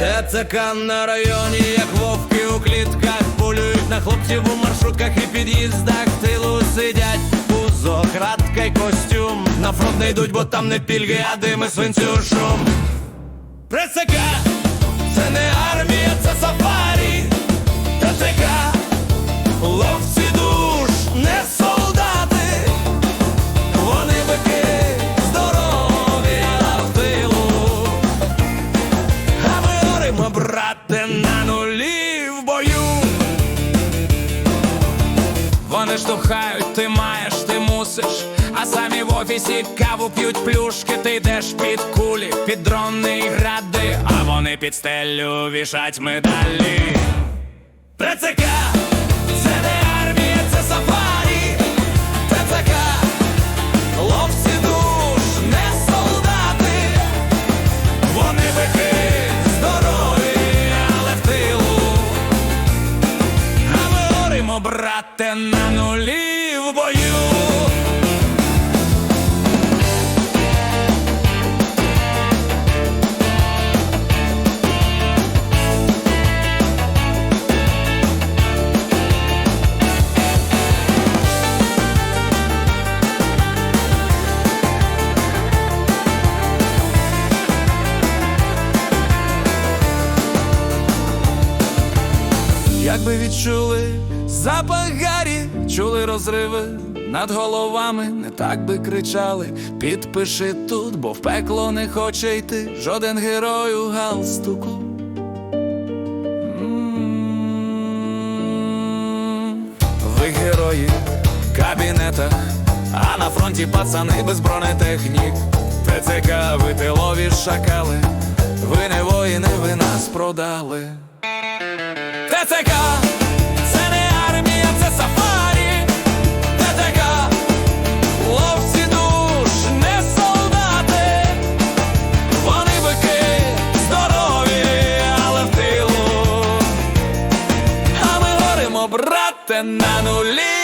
ТЦК на районі, як вовки у клітках Полюють на хлопців у маршрутках і під'їздах. Тилу сидять пузо, кратка й костюм. На фронт не йдуть, бо там не пільги, а дими свинцю шум. ТЦК це не оримо, на нулі в бою. Вони штовхають, ти маєш, ти мусиш. А самі в офісі каву п'ють плюшки, ти йдеш під кулі, під дрони і гради, а вони під стелю вішать медалі. ТЦК брате, на нулі в бою. Якби відчули запах гарі, чули розриви над головами, не так би кричали. Підпиши тут, бо в пекло не хоче йти жоден герой у галстуку. Ви герої в кабінетах, а на фронті пацани без бронетехнік. ТЦК, ви тилові шакали, ви не воїни, ви нас продали. ТЦК Горимо, на нулі.